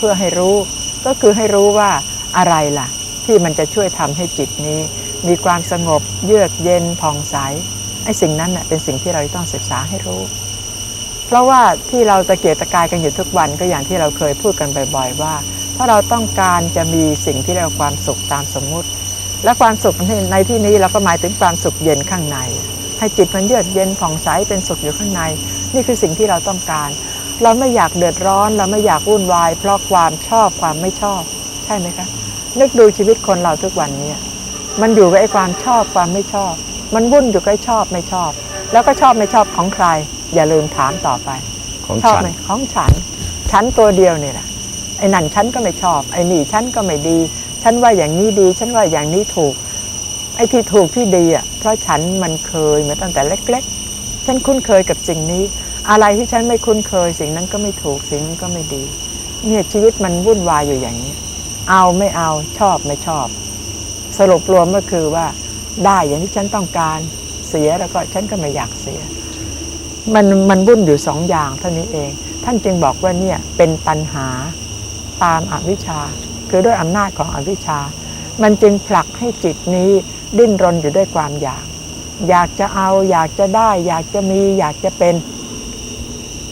พื่อให้รู้ ก็คือให้รู้ว่าอะไรล่ะ ที่มันจะช่วยทำให้จิตนี้ มีความสงบเยือกเย็นผ่องใสไอ้สิ่งนั้นน่ะเป็นสิ่งที่เราต้องศึกษาให้รู้ เพราะว่าที่เราตะเกียกตะกายกันอยู่ทุกวันก็อย่างที่เราเคยพูดกันบ่อย ๆ ว่าเพราะเราต้องการจะมีสิ่งที่เรียกว่าความสุขตามสมมุติ และความสุขในที่นี้เราก็หมายถึงความสุขเย็นข้างใน ให้จิตมันเยือกเย็นผ่องใสเป็นสุขอยู่ข้างใน นี่คือสิ่งที่เราต้องการ เราไม่อยากเดือดร้อน เราไม่อยากวุ่นวาย เพราะความชอบความไม่ชอบ ใช่ไหมคะ นึกดูชีวิตคนเราทุกวันเนี้มันอยู่กับไอ้ความชอบความไม่ชอบ มันวุ่นอยู่กับไอ้ชอบไม่ชอบ แล้วก็ชอบไม่ชอบของใคร อย่าลืมถามต่อไปของชอบฉันไหมของฉัน ฉันตัวเดียวเนี่ยแหละไอ้นั่นฉันก็ไม่ชอบ ไอ้นี่ฉันก็ไม่ดี ฉันว่าอย่างนี้ดี ฉันว่าอย่างนี้ถูก ไอ้ที่ถูกที่ดีอะเพราะฉันมันเคยมาตั้งแต่เล็ก ๆ ฉันคุ้นเคยกับสิ่งนี้ อะไรที่ฉันไม่คุ้นเคยสิ่งนั้นก็ไม่ถูกสิ่งนั้นก็ไม่ดี เนี่ยชีวิตมันวุ่นวายอยู่อย่างนี้ เอาไม่เอาชอบไม่ชอบ สรุปรวมก็คือว่า ได้อย่างที่ฉันต้องการเสียแล้วก็ฉันก็ไม่อยากเสีย มันมันวุ่นอยู่สองอย่างเท่านี้เอง ท่านจึงบอกว่าเนี่ยเป็นตัณหาตามอวิชชา คือด้วยอำนาจของอวิชชา มันจึงผลักให้จิตนี้ดิ้นรนอยู่ด้วยความอยาก อยากจะเอาอยากจะได้ อยากจะมีอยากจะเป็น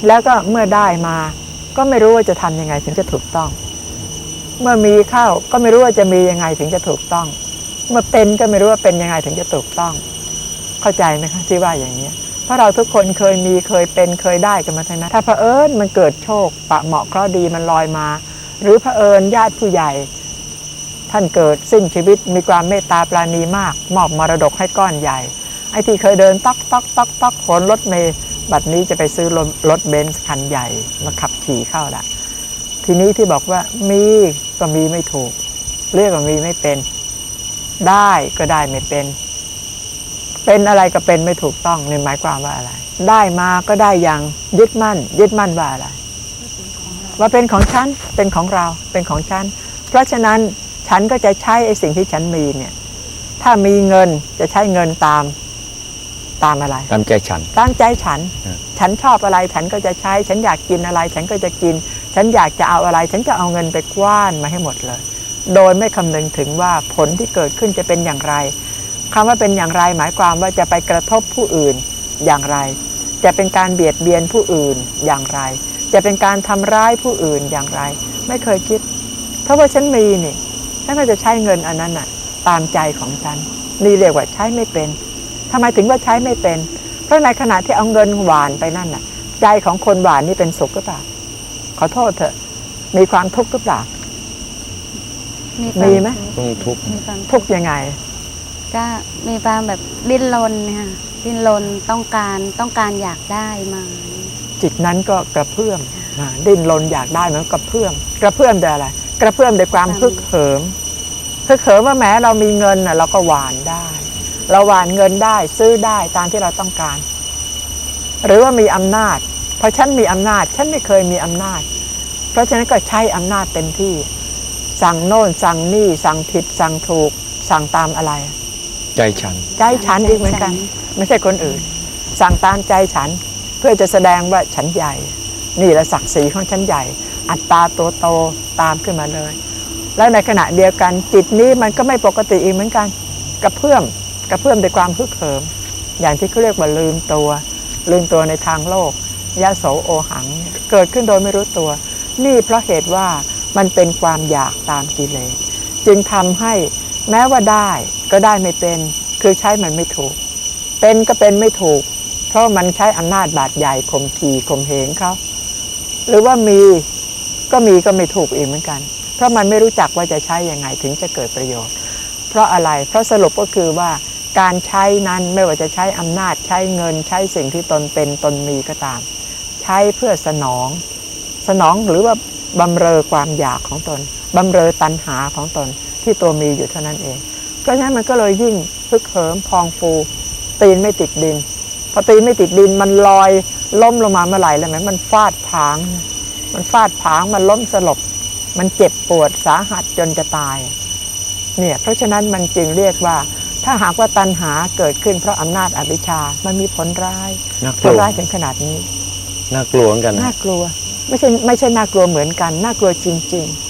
แล้วก็เมื่อได้มา ก็ไม่รู้ว่าจะทำยังไงถึงจะถูกต้อง เมื่อมีเข้าก็ไม่รู้ว่าจะมียังไงถึงจะถูกต้อง เมื่อเป็นก็ไม่รู้ว่าเป็นยังไงถึงจะถูกต้อง เข้าใจไหมคะที่ว่าอย่างนี้เพราะเราทุกคนเคยมีเคยเป็นเคยได้กันมาทั้งนั้นถ้าเผอิญมันเกิดโชค ปะเหมาะเคราะห์ดีมันลอยมา หรือเผอิญญาติผู้ใหญ่ ท่านเกิดสิ้นชีวิตมีความเมตตาปราณีมาก มอบมรดกให้ก้อนใหญ่ไอ้ที่เคยเดินต๊อกต๊อกต๊อกต๊อกขนรถเมย์ บัดนี้จะไปซื้อรถเบนซ์คันใหญ่มาขับขี่เข้าละทีนี้ที่บอกว่ามีก็มีไม่ถูก เรียกว่ามีไม่เป็น ได้ก็ได้ไม่เป็น เป็นอะไรก็เป็นไม่ถูกต้องในหมายความว่าอะไร ได้มาก็ได้อย่างยึดมั่น ยึดมั่นว่าอะไร ว่าเป็นของฉันเป็นของเราเป็นของฉันเพราะฉะนั้นฉันก็จะใช้ไอ้สิ่งที่ฉันมีเนี่ย ถ้ามีเงินจะใช้เงินตาม ตามอะไร ตามใจฉัน ตามใจฉันครับฉันชอบอะไรฉันก็จะใช้ ฉันอยากกินอะไร ฉันก็จะกิน ฉันอยากจะเอาอะไร ฉันจะเอาเงินไปกว้านมาให้หมดเลย โดยไม่คำนึงถึงว่าผลที่เกิดขึ้นจะเป็นอย่างไรคำว่าเป็นอย่างไรหมายความว่าจะไปกระทบผู้อื่นอย่างไร จะเป็นการเบียดเบียนผู้อื่นอย่างไร จะเป็นการทำร้ายผู้อื่นอย่างไร ไม่เคยคิด เพราะว่าฉันมีนี่ฉันก็จะใช้เงินอันนั้นน่ะ ตามใจของฉันนี่เรียกว่าใช้ไม่เป็น ทำไมถึงว่าใช้ไม่เป็น เพราะในขณะที่เอาเงินหวานไปนั่นน่ะ ใจของคนหวานนี่เป็นสุขหรือเปล่า ขอโทษเถอะ มีความทุกข์หรือเปล่า มีไหมต้องทุกข์มีความทุกข์ยังไง ก็มีความแบบดิ้นรนค่ะดิ้นรนต้องการต้องการอยากได้มา จิตนั้นก็กระเพื่อมอ่าดิ้นรนอยากได้เหมือนกระเพื่อมกระเพื่อมด้วยอะไร กระเพื่อมด้วยความฮึกเหิมฮึกเหิมว่าแม้เรามีเงินน่ะเราก็หวานได้ เราหวานเงินได้ซื้อได้ตามที่เราต้องการ หรือว่ามีอำนาจ เพราะฉันมีอำนาจ ฉันไม่เคยมีอำนาจ เพราะฉะนั้นก็ใช้อำนาจเต็มที่ สั่งโน่นสั่งนี่ สั่งผิด สั่งถูก สั่งตามอะไร ใจฉัน ใจฉันอีกเหมือนกัน ไม่ใช่คนอื่น สั่งตามใจฉันเพื่อจะแสดงว่าฉันใหญ่ นี่แหละศักดิ์ศรีของฉันใหญ่ อัตตาตัวโตตามขึ้นมาเลย แล้วในขณะเดียวกันจิตนี้มันก็ไม่ปกติอีกเหมือนกัน กระเพื่อม กระเพื่อมด้วยความฮึกเหิม อย่างที่เขาเรียกว่าลืมตัว ลืมตัวในทางโลกยาโสโอหัง เกิดขึ้นโดยไม่รู้ตัว นี่เพราะเหตุว่ามันเป็นความอยากตามกิเลสจึงทำให้แม้ว่าได้ก็ได้ไม่เป็น คือใช้มันไม่ถูก เป็นก็เป็นไม่ถูก เพราะมันใช้อำนาจบาดใหญ่ข่มขีข่มเหงเขาหรือว่ามีก็มีก็ไม่ถูกอีกเหมือนกัน เพราะมันไม่รู้จักว่าจะใช้ยังไงถึงจะเกิดประโยชน์ เพราะอะไรเพราะสรุปก็คือว่า การใช้นั้นไม่ว่าจะใช้อำนาจใช้เงินใช้สิ่งที่ตนเป็นตนมีก็ตาม ใช้เพื่อสนอง สนองหรือว่าบำเรอความอยากของตนบำเรอตัณหาของตนที่ตัวมีอยู่เท่านั้นเอง เพราะฉะนั้นมันก็เลยยิ่งพึกเหิมพองฟูตีนไม่ติดดิน พอตีนไม่ติดดินมันลอยล้มลงมาเมื่อไหร่แล้วไหมมันฟาดผาง มันฟาดผางมันล้มสลบ มันเจ็บปวดสาหัสจนจะตายเนี่ยเพราะฉะนั้นมันจึงเรียกว่า ถ้าหากว่าตัณหาเกิดขึ้นเพราะอำนาจอวิชชา มันมีผลร้ายน่ากผลัลวร้ายถึงขนาดนี้ น่ากลัวเหมือนกันนะน่ากลัว ไม่ใช่ไม่ใช่น่ากลัวเหมือนกัน น่ากลัวจริงๆ